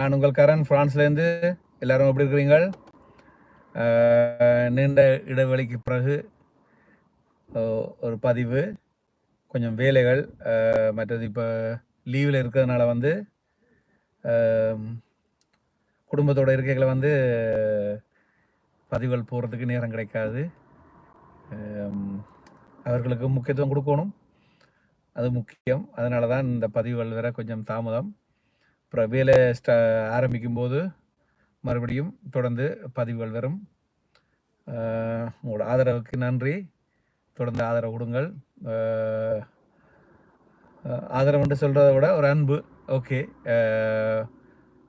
நான் உங்கள் கரண் ஃப்ரான்ஸ்லேருந்து எல்லாரும் எப்படி இருக்கிறீங்கள் நீண்ட இடைவெளிக்கு பிறகு ஒரு பதிவு. கொஞ்சம் வேலைகள் மற்றது இப்போ லீவில் இருக்கிறதுனால வந்து குடும்பத்தோட இருக்கைகளை வந்து பதிவுகள் போகிறதுக்கு நேரம் கிடைக்காது. அவர்களுக்கு முக்கியத்துவம் கொடுக்கணும். அது முக்கியம். அதனால தான் இந்த பதிவுகள் வேறு கொஞ்சம் தாமதம். அப்புறம் வேலை ஸ்டா ஆரம்பிக்கும் போது மறுபடியும் தொடர்ந்து பதிவுகள் வரும். உங்களோட ஆதரவுக்கு நன்றி. தொடர்ந்து ஆதரவு கொடுங்கள். அஹ் ஆதரவு சொல்கிறத விட ஒரு அன்பு. ஓகே.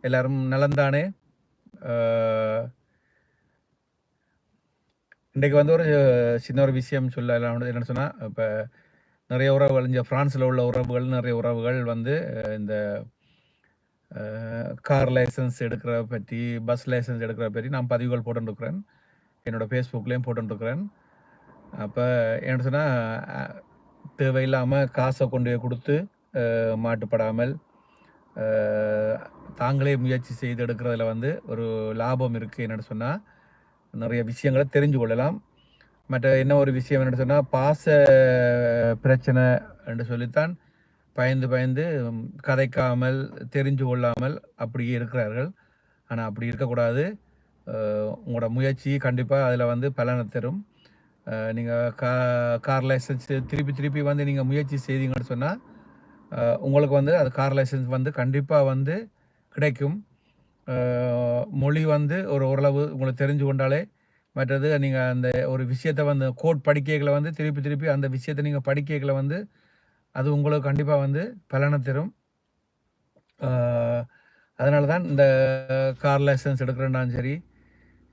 எல்லாரும் நலந்தானே. இன்றைக்கு வந்து ஒரு சின்ன ஒரு விஷயம் சொல்ல என்னென்னு சொன்னால் இப்போ நிறைய உறவுகள் இங்கே ஃப்ரான்ஸில் உள்ள உறவுகள் நிறைய உறவுகள் வந்து இந்த கார் லைசன்ஸ் எடுக்கிற பற்றி பஸ் லைசன்ஸ் எடுக்கிற பற்றி நான் பதிவுகள் போட்டுருக்குறேன். என்னோட ஃபேஸ்புக்லேயும் போட்டுருக்குறேன். அப்போ என்ன சொன்னால் தேவையில்லாமல் காசை கொண்டு போய் கொடுத்து மாட்டுப்படாமல் தாங்களே முயற்சி செய்து எடுக்கிறதுல வந்து ஒரு லாபம் இருக்குது என்னென்னு சொன்னால் நிறைய விஷயங்களை தெரிஞ்சு கொள்ளலாம். மற்ற என்ன ஒரு விஷயம் என்னென்னு சொன்னால் பாச பிரச்சனை என்று சொல்லித்தான் பயந்து பயந்து கதைக்காமல் தெரிஞ்சு கொள்ளாமல் அப்படியே இருக்கிறார்கள். ஆனால் அப்படி இருக்கக்கூடாது. உங்களோட முயற்சி கண்டிப்பாக அதில் வந்து பலனை தரும். நீங்கள் கா கார் லைசன்ஸ் திருப்பி திருப்பி வந்து நீங்கள் முயற்சி செய்தீங்கன்னு சொன்னால் உங்களுக்கு வந்து அது கார் லைசன்ஸ் வந்து கண்டிப்பாக வந்து கிடைக்கும். மொழி வந்து ஒரு ஓரளவு உங்களுக்கு தெரிஞ்சு கொண்டாலே மற்றது நீங்கள் அந்த ஒரு விஷயத்தை வந்து கோட் படிக்கைகளை வந்து திருப்பி திருப்பி அந்த விஷயத்தை நீங்கள் படிக்கைகளை வந்து அது உங்களுக்கு கண்டிப்பாக வந்து பலனை தரும் அதனால தான் இந்த கார் லைசன்ஸ் எடுக்கிறேன்னாலும் சரி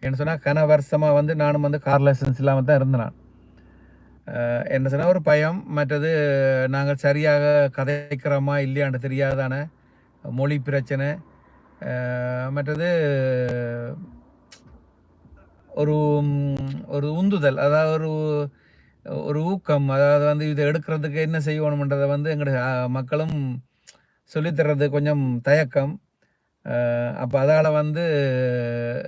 என்ன சொன்னால் கன வருஷமாக வந்து நானும் வந்து கார் லைசன்ஸ் இல்லாமல் தான் இருந்தேன் நான். என்ன சொன்னால் ஒரு பயம் மற்றது நாங்கள் சரியாக கதைக்கிறோமா இல்லையான்னு தெரியாதான மொழி பிரச்சனை மற்றது ஒரு ஒரு உந்துதல் அதாவது ஒரு ஒரு ஊக்கம் அதாவது வந்து இதை எடுக்கிறதுக்கு என்ன செய்யணுன்றதை வந்து எங்களுடைய மக்களும் சொல்லித்தர்றது கொஞ்சம் தயக்கம். அப்போ அதால் வந்து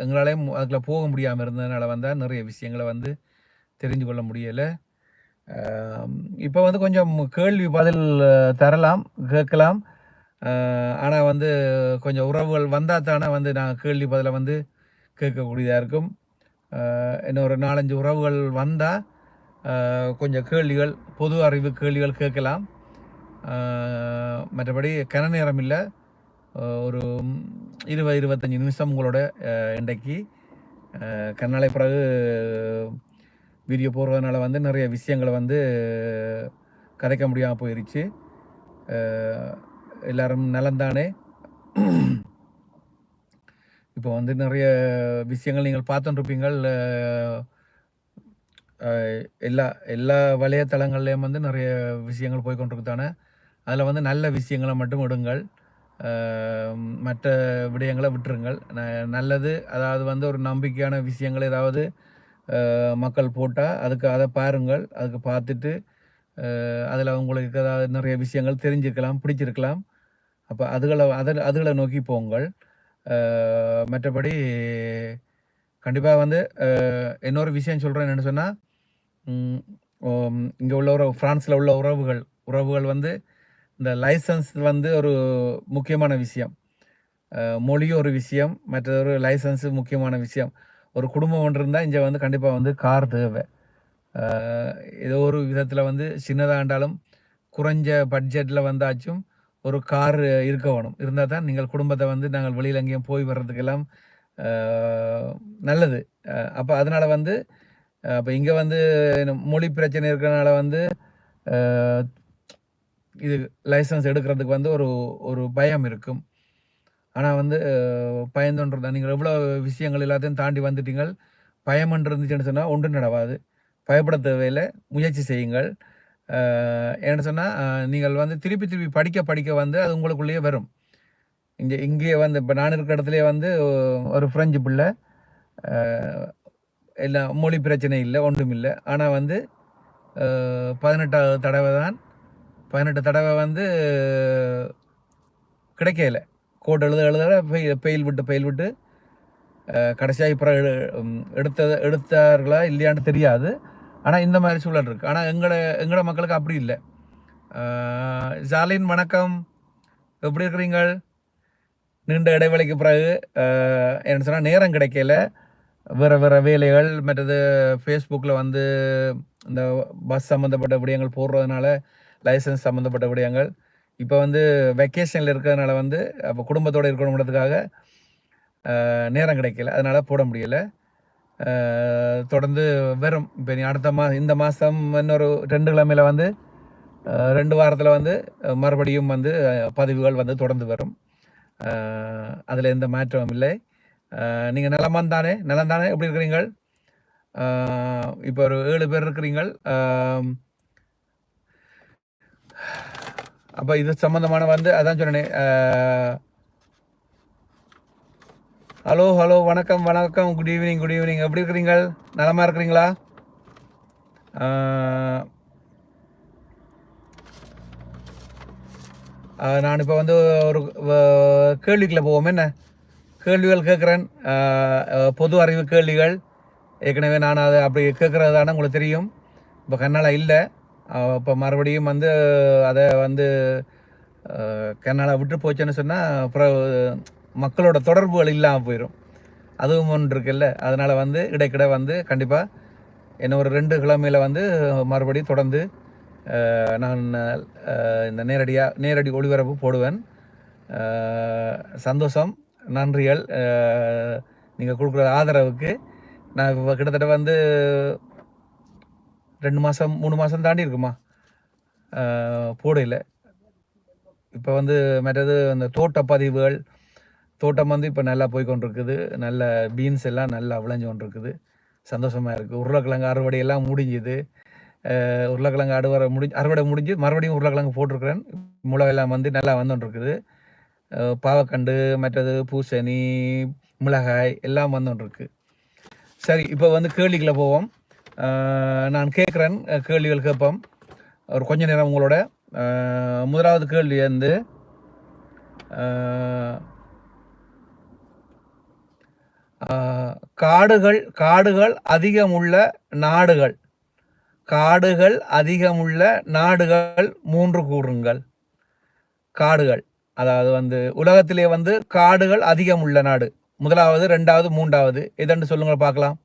எங்களாலேயும் அதுக்குள்ள போக முடியாமல் இருந்ததுனால வந்தால் நிறைய விஷயங்களை வந்து தெரிஞ்சு கொள்ள முடியலை. இப்போ வந்து கொஞ்சம் கேள்வி பதில் தரலாம் கேட்கலாம். ஆனால் வந்து கொஞ்சம் உறவுகள் வந்தால் தானே வந்து நான் கேள்வி பதிலை வந்து கேட்கக்கூடியதாக இருக்கும். இன்னொரு நாலஞ்சு உறவுகள் வந்தால் கொஞ்சம் கேள்விகள் பொது அறிவு கேள்விகள் கேட்கலாம் மற்றபடி கன நேரம் இல்லை ஒரு இருபது இருபத்தஞ்சி நிமிஷம் உங்களோட இன்றைக்கு கண்ணாலை பிறகு வீடியோ போடுறதுனால வந்து நிறைய விஷயங்களை வந்து கதைக்க முடியாமல் போயிருச்சு எல்லாரும் நலந்தானே இப்போ வந்து நிறைய விஷயங்கள் நீங்கள் பார்த்துட்டுருப்பீங்கள் எல்லா எல்லா வலைத்தளங்கள்லேயும் வந்து நிறைய விஷயங்கள் போய்கொண்டிருக்குதானே. அதில் வந்து நல்ல விஷயங்களை மட்டும் விடுங்கள். மற்ற விடயங்களை விட்டுருங்கள். ந- நல்லது அதாவது வந்து ஒரு நம்பிக்கையான விஷயங்கள் ஏதாவது மக்கள் போட்டால் அதுக்கு அதை பாருங்கள். அதுக்கு பார்த்துட்டு அதில் உங்களுக்கு ஏதாவது நிறைய விஷயங்கள் தெரிஞ்சிருக்கலாம் பிடிச்சிருக்கலாம். அப்போ அதுகளை அதை அதுகளை நோக்கி போங்கள். மற்றபடி கண்டிப்பாக வந்து இன்னொரு விஷயம் சொல்கிறேன் என்னென்னு சொன்னால் இங்கே உள்ள உறவு ஃப்ரான்ஸில் உள்ள உறவுகள். உறவுகள் வந்து இந்த லைசன்ஸ் வந்து ஒரு முக்கியமான விஷயம். மொழியும் மொழி ஒரு விஷயம் மற்றொரு ஒரு லைசன்ஸு முக்கியமான விஷயம். ஒரு குடும்பம் ஒன்று இருந்தால் இங்கே வந்து கண்டிப்பாக வந்து கார் தேவை. ஏதோ ஒரு விதத்தில் வந்து சின்னதாக இருந்தாலும் குறைஞ்ச பட்ஜெட்டில் வந்தாச்சும் ஒரு கார் இருக்க வேணும். இருந்தால் தான் நீங்கள் குடும்பத்தை வந்து நாங்கள் வெளியில் எங்கேயும் போய் வர்றதுக்கெல்லாம் நல்லது. அப்போ அதனால் வந்து அப்போ இங்கே வந்து மொழி பிரச்சனை இருக்கிறனால வந்து இது லைசன்ஸ் எடுக்கிறதுக்கு வந்து ஒரு ஒரு பயம் இருக்கும். ஆனால் வந்து அஹ், பயந்தோன்றதா நீங்கள் எவ்வளோ விஷயங்கள் எல்லாத்தையும் தாண்டி வந்துட்டீங்க பயமன்று இருந்துச்சுன்னு சொன்னால் ஒன்றும் நடவாது. பயப்பட தேவையில்லை. முயற்சி செய்யுங்கள். என்ன சொன்னால் நீங்கள் வந்து திருப்பி திருப்பி படிக்க படிக்க வந்து அது உங்களுக்குள்ளேயே வரும். இங்கே இங்கேயே வந்து இப்போ நான் இருக்கிற இடத்துலேயே வந்து ஒரு ஃப்ரெஞ்சு பிள்ளை இல்லை எல்லாம் மொழி பிரச்சனை இல்லை ஒன்றும் இல்லை. ஆனால் வந்து பதினெட்டாவது தடவை தான் பதினெட்டு தடவை வந்து கிடைக்கல. கோட் எழுத எழுத பெயில் பெயில் விட்டு பெயில் விட்டு கடைசியாக இப்போ எடுத்தது எடுத்தார்களா இல்லையான்னு தெரியாது. ஆனால் இந்த மாதிரி சூழல் இருக்குது ஆனால் எங்களை எங்களோட மக்களுக்கு அப்படி இல்லை. ஜாலின் வணக்கம். எப்படி இருக்கிறீங்கள்? நீண்ட இடைவெளிக்கு பிறகு என்ன சொன்னால் நேரம் கிடைக்கல. வேறு வேறு வேலைகள் மற்றது ஃபேஸ்புக்கில் வந்து இந்த பஸ் சம்மந்தப்பட்ட விடயங்கள் போடுறதுனால லைசன்ஸ் சம்மந்தப்பட்ட விடயங்கள். இப்போ வந்து வெக்கேஷனில் இருக்கிறதுனால வந்து அப்போ குடும்பத்தோடு இருக்கணுன்றதுக்காக நேரம் கிடைக்கல. அதனால் போட முடியல. தொடர்ந்து வெறும் இப்போ நீ அடுத்த மா இந்த மாதம் இன்னொரு ரெண்டு கிழமையில் வந்து ரெண்டு வாரத்தில் வந்து மறுபடியும் வந்து பதிவுகள் வந்து தொடர்ந்து வரும். அதில் எந்த மாற்றமும் இல்லை. நீங்கள் நலமான் தானே நலம் தானே எப்படி இருக்கிறீங்கள்? இப்போ ஒரு ஏழு பேர் இருக்கிறீங்கள். அப்போ இது சம்மந்தமான வந்து அதான் சொன்னேன் ஹலோ ஹலோ வணக்கம் வணக்கம் குட் ஈவினிங் குட் ஈவினிங் எப்படி இருக்கிறீங்கள்? நலமாக இருக்கிறீங்களா? நான் இப்போ வந்து ஒரு கேள்விக்குள்ளே போவோம். என்ன? கேள்விகள் கேட்குறேன். பொது அறிவு கேள்விகள். ஏற்கனவே நான் அதை அப்படி கேட்குறது தானே உங்களுக்கு தெரியும். இப்போ கண்ணால் இல்லை. இப்போ மறுபடியும் வந்து அதை வந்து கன்னடா விட்டு போச்சுன்னு சொன்னால் அப்புறம் மக்களோட தொடர்புகள் இல்லாமல் போயிடும் அதுவும் ஒன்று இருக்குல்ல. அதனால் வந்து இடைக்கிட வந்து கண்டிப்பாக என்ன ஒரு ரெண்டு கிழமையில் வந்து மறுபடியும் தொடர்ந்து நான் இந்த நேரடியாக நேரடி ஒளிபரப்பு போடுவேன். சந்தோஷம். நன்றிகள். நீங்கள் கொடுக்குற ஆதரவுக்கு நான் இப்போ கிட்டத்தட்ட வந்து ரெண்டு மாதம் மூணு மாதம் தாண்டி இருக்குமா? போடையில். இப்போ வந்து மற்றது அந்த தோட்ட பதிவுகள் தோட்டம் வந்து இப்போ நல்லா போய் கொண்டிருக்குது. நல்ல பீன்ஸ் எல்லாம் நல்லா விளைஞ்சு கொண்டிருக்குது. சந்தோஷமாக இருக்குது உருளைக்கிழங்கு அறுவடை எல்லாம் முடிஞ்சுது. உருளைக்கிழங்கு அறுவடை முடிஞ்சு அறுவடை முடிஞ்சு மறுபடியும் உருளைக்கிழங்கு போட்டிருக்கிறேன். முளை எல்லாம் வந்து நல்லா வந்துட்டுருக்குது பாவக்கண்டு மற்றது பூசணி மிளகாய் எல்லாம் வந்துட்டுருக்கு சரி இப்போ வந்து கேள்விகளை போவோம். நான் கேட்குறேன் கேள்விகள் கேட்போம். ஒரு கொஞ்ச நேரம் உங்களோட. முதலாவது கேள்வி வந்து காடுகள் காடுகள் அதிகமுள்ள நாடுகள். காடுகள் அதிகமுள்ள நாடுகள் மூன்று கூறுங்கள். காடுகள். அதாவது வந்து உலகத்திலே வந்து காடுகள் அதிகம் உள்ள நாடு. முதலாவது ரெண்டாவது மூன்றாவது. எதன்று சொல்லுங்க பார்க்கலாம்.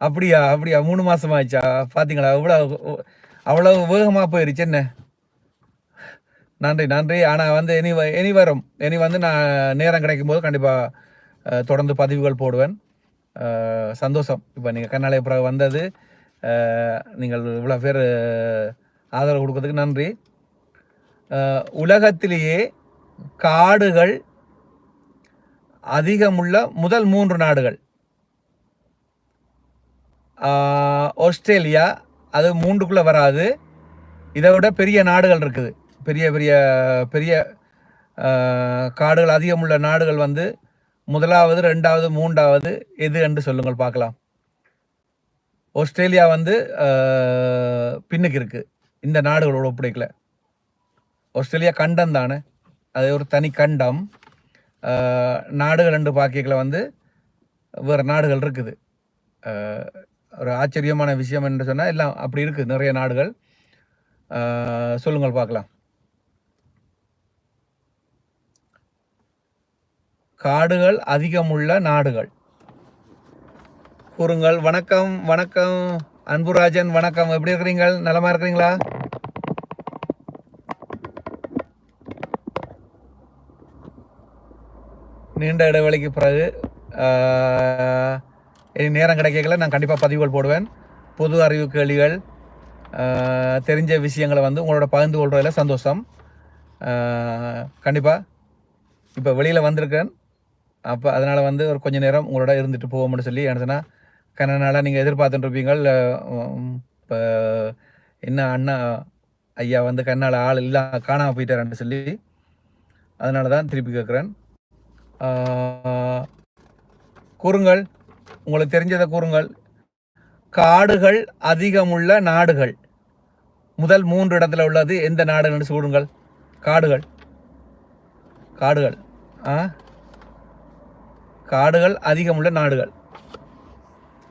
அப்படியா அப்படியா மூணு மாசம் ஆயிடுச்சா? பாத்தீங்களா இவ்வளவு அவ்வளவு வேகமா போயிருச்சு என்ன? நன்றி நன்றி. ஆனா வந்து இனி வ- இனி வரும். இனி வந்து நான் நேரம் கிடைக்கும் போது கண்டிப்பா தொடர்ந்து பதிவுகள் போடுவேன். சந்தோஷம். இப்போ நீங்கள் கண்ணாலய பிறகு வந்தது நீங்கள் இவ்வளோ பேர் ஆதரவு கொடுக்கறதுக்கு நன்றி. உலகத்திலேயே காடுகள் அதிகமுள்ள முதல் மூன்று நாடுகள். ஆஸ்திரேலியா அது மூன்றுக்குள்ளே வராது. இதை விட பெரிய நாடுகள் இருக்குது. பெரிய பெரிய பெரிய காடுகள் அதிகமுள்ள நாடுகள் வந்து முதலாவது ரெண்டாவது மூன்றாவது எது என்று சொல்லுங்கள் பார்க்கலாம். ஆஸ்திரேலியா வந்து பின்னுக்கு இருக்குது இந்த நாடுகளோட ஒப்படைக்கலை. ஆஸ்திரேலியா கண்டம் தானே அது ஒரு தனி கண்டம் நாடுகள் ரெண்டு பாக்கியங்களை வந்து வேறு நாடுகள் இருக்குது ஒரு ஆச்சரியமான விஷயம் என்று சொன்னால் எல்லாம் அப்படி இருக்குது நிறைய நாடுகள் சொல்லுங்கள் பார்க்கலாம் காடுகள் அதிகமுள்ள நாடுகள் கூறுங்கள் வணக்கம் வணக்கம் அன்புராஜன் வணக்கம் எப்படி இருக்கிறீங்கள் நலமா இருக்கிறீங்களா நீண்ட இடைவெளிக்கு பிறகு இனி நேரம் கிடைக்கல நான் கண்டிப்பாக பதிவுகள் போடுவேன். பொது அறிவு கேள்விகள் தெரிஞ்ச விஷயங்களை வந்து உங்களோட பகிர்ந்து கொள்றதில் சந்தோஷம். கண்டிப்பாக இப்போ வெளியில் வந்திருக்கேன். அப்போ அதனால் வந்து ஒரு கொஞ்ச நேரம் உங்களோட இருந்துட்டு போவோம்னு சொல்லி என்ன கண்ணனால் நீங்கள் எதிர்பார்த்துட்டுருப்பீங்க இப்போ என்ன அண்ணா ஐயா வந்து கண்ணால் ஆள் இல்லை காணாமல் போயிட்டாரன்னு சொல்லி அதனால தான் திருப்பி கேட்குறேன் கூறுங்கள். உங்களுக்கு தெரிஞ்சதை கூறுங்கள். காடுகள் அதிகமுள்ள நாடுகள். முதல் மூன்று இடத்துல உள்ளது எந்த நாடுகள்னு சொல்லுங்கள் காடுகள். காடுகள். ஆ? காடுகள் அதிகமுள்ள நாடுகள்.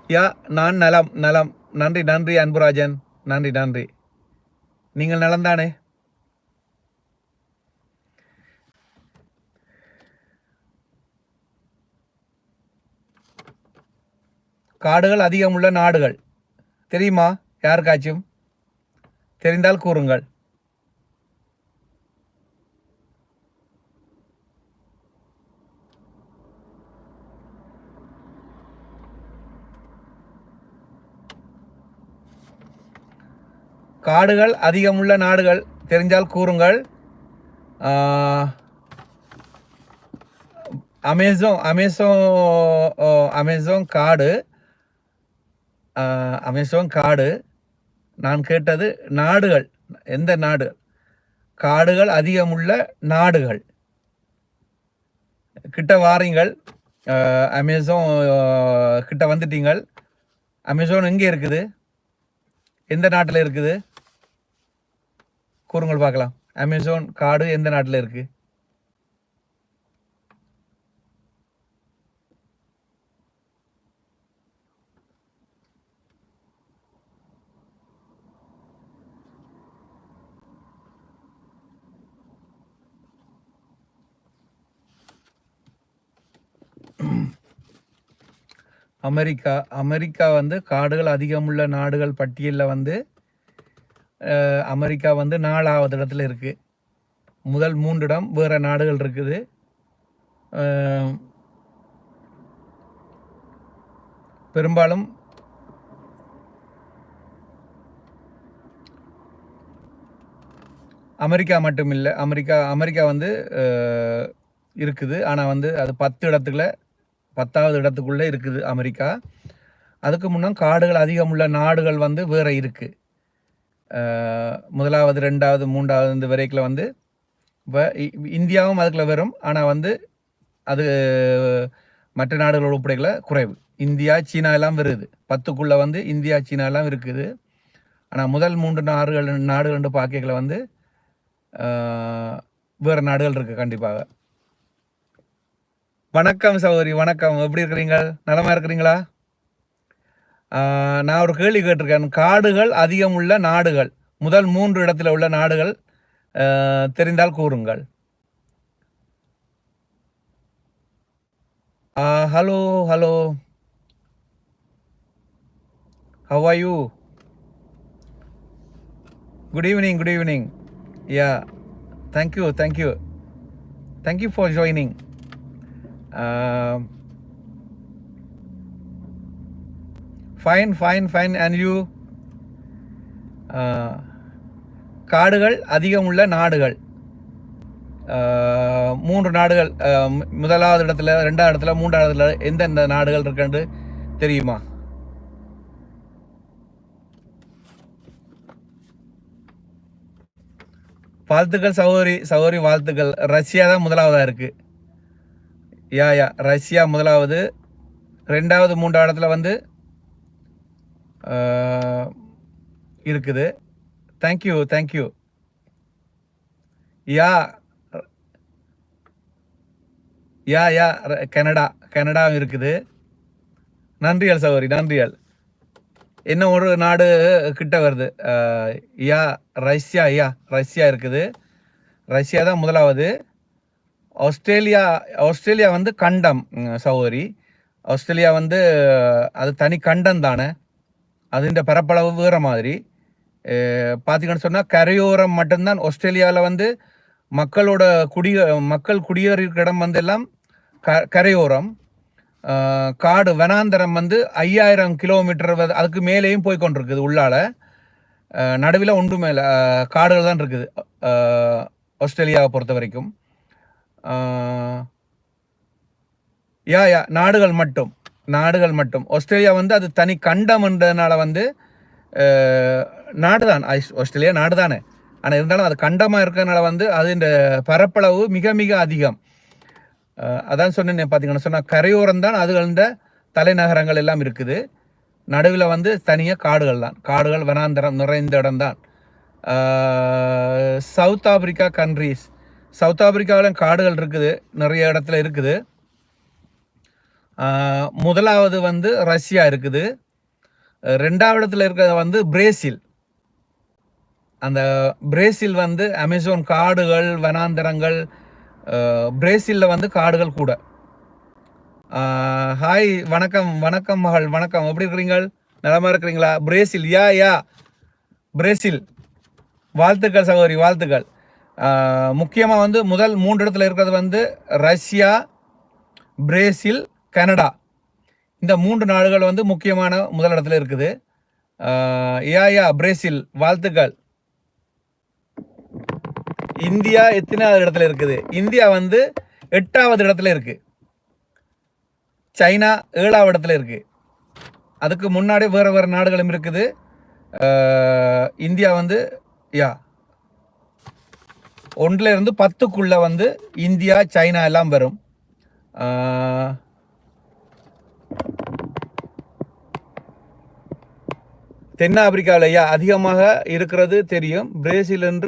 யா நான் நலம் நலம். நன்றி நன்றி அன்புராஜன். நன்றி நன்றி. நீங்கள் நலம்தானே? காடுகள் அதிகமுள்ள நாடுகள். தெரியுமா? யாருக்காச்சும்? தெரிந்தால் கூறுங்கள். காடுகள் அதிகமுள்ள நாடுகள். தெரிஞ்சால் கூறுங்கள். அமேசோன் அமேசான் அமேசான் அமேசான் காடு. அமேசான் காடு நான் கேட்டது நாடுகள். எந்த நாடு? காடுகள் அதிகமுள்ள நாடுகள். கிட்ட வாரீங்கள். அமேசான் கிட்ட வந்துட்டீங்கள். அமேசான் எங்கே இருக்குது? எந்த நாட்டில் இருக்குது? கூறுங்கள் பார்க்கலாம். அமேசான் காடு எந்த நாட்டில் இருக்குது அமெரிக்கா அமெரிக்கா வந்து காடுகள் அதிகமுள்ள நாடுகள் பட்டியலில் வந்து அமெரிக்கா வந்து நாலாவது இடத்துல இருக்குது முதல் மூன்று இடம் வேறு நாடுகள் இருக்குது. பெரும்பாலும் அமெரிக்கா மட்டும் இல்லை அமெரிக்கா அமெரிக்கா வந்து இருக்குது. ஆனால் வந்து அது பத்து இடத்துல பத்தாவது இடத்துக்குள்ளே இருக்குது அமெரிக்கா. அதுக்கு முன்னே காடுகள் அதிகமுள்ள நாடுகள் வந்து வேறு இருக்குது முதலாவது ரெண்டாவது மூன்றாவது இந்த வரைக்கில் வந்து இப்போ இந்தியாவும் அதுக்குள்ள வரும். ஆனால் வந்து அது மற்ற நாடுகளோட ஒப்படைக்கல குறைவு. இந்தியா சீனா எல்லாம் வருது. பத்துக்குள்ளே வந்து இந்தியா சீனா எல்லாம் இருக்குது. ஆனால் முதல் மூன்று நாடுகள் நாடுகள் பார்க்கல வந்து வேறு நாடுகள் இருக்குது கண்டிப்பாக. வணக்கம் சௌரி வணக்கம். எப்படி இருக்கிறீங்க? நலமா இருக்கிறீங்களா? நான் ஒரு கேள்வி கேட்டிருக்கேன். காடுகள் அதிகம் உள்ள நாடுகள் முதல் மூன்று இடத்துல உள்ள நாடுகள் தெரிந்தால் கூறுங்கள். Hello hello. How are you good evening good evening yeah thank you thank you thank you for joining fine fine fine and you காடுகள் அதிகம் உள்ள நாடுகள். Uh, மூன்று நாடுகள் uh, முதலாவது இடத்துல ரெண்டாவது இடத்துல மூன்றாவது இடத்துல எந்தெந்த நாடுகள் இருக்குன்னு தெரியுமா? வாழ்த்துக்கள் சகோதரி சகோதரி வாழ்த்துக்கள். ரஷ்யா தான் முதலாவதாக இருக்குது யா யா. ரஷ்யா முதலாவது. ரெண்டாவது மூன்றாவது இடத்துல வந்து இருக்குது. Thank you thank you yeah yeah yeah. ர- கனடா. கனடாவும் இருக்குது. நன்றியல் சகோதரி நன்றியல். இன்னும் ஒரு நாடு கிட்ட வருது? Yeah Russia yeah. ரஷ்யா இருக்குது. ரஷ்யா தான் முதலாவது. ஆஸ்திரேலியா ஆஸ்திரேலியா வந்து கண்டம் சௌரி ஆஸ்திரேலியா வந்து அது தனி கண்டம் தானே. அதுன்ற பரப்பளவு வேறு மாதிரி. பார்த்தீங்கன்னு சொன்னால் கரையோரம் மட்டும்தான் ஆஸ்திரேலியாவில் வந்து மக்களோட குடிய மக்கள் குடியேறிய இடம் வந்து எல்லாம் க கரையோரம். காடு வனாந்தரம் வந்து ஐயாயிரம் கிலோமீட்டர் அதுக்கு மேலேயும் போய் கொண்டிருக்குது உள்ளால. நடுவில் ஒன்று மேலே காடுகள் தான் இருக்குது ஆஸ்திரேலியாவை பொறுத்த வரைக்கும் யா யா நாடுகள் மட்டும் நாடுகள் மட்டும். ஆஸ்திரேலியா வந்து அது தனி கண்டம்ன்றதுனால வந்து நாடுதான். ஆஸ்திரேலியா நாடு தானே ஆனால் இருந்தாலும் அது கண்டமாக இருக்கிறதுனால வந்து அது இந்த பரப்பளவு மிக மிக அதிகம். அதான் சொன்னேன் பார்த்தீங்கன்னா சொன்னால் கரையோரம் தான் அதுகள் இந்த தலைநகரங்கள் எல்லாம் இருக்குது. நடுவில் வந்து தனியாக காடுகள் தான். காடுகள் வனாந்தரம் நிறைந்த இடம்தான் சவுத் ஆப்பிரிக்கா கண்ட்ரீஸ் சவுத் ஆப்பிரிக்காவிலும் காடுகள் இருக்குது நிறைய இடத்துல இருக்குது. முதலாவது வந்து ரஷ்யா இருக்குது. ரெண்டாவது இடத்துல இருக்கிறது வந்து பிரேசில். அந்த பிரேசில் வந்து அமேசான் காடுகள் வனாந்தரங்கள் பிரேசிலில் வந்து காடுகள் கூட. ஹாய் வணக்கம் வணக்கம் மகள் வணக்கம். எப்படி இருக்கிறீங்கள் நலமா இருக்கிறீங்களா? Brazil yeah yeah. பிரேசில். வாழ்த்துக்கள் சகோதரி வாழ்த்துக்கள். முக்கியமாக வந்து முதல் மூன்று இடத்துல இருக்கிறது வந்து ரஷ்யா பிரேசில் கனடா. இந்த மூன்று நாடுகள் வந்து முக்கியமான முதல் இடத்துல இருக்குது. ஆஹ் யா யா பிரேசில் வாழ்த்துக்கள். இந்தியா எத்தனாவது இடத்துல இருக்குது? இந்தியா வந்து எட்டாவது இடத்துல இருக்கு. சைனா ஏழாவது இடத்துல இருக்கு. அதுக்கு முன்னாடி வேறு வேறு நாடுகளும் இருக்குது. இந்தியா வந்து யா ஒன்றிலிருந்து பத்துக்குள்ள வந்து இந்தியா சைனா எல்லாம் வரும். ஆஹ் தென்னாப்பிரிக்காவில் ஐயா அதிகமாக இருக்கிறது தெரியும். பிரேசில் என்று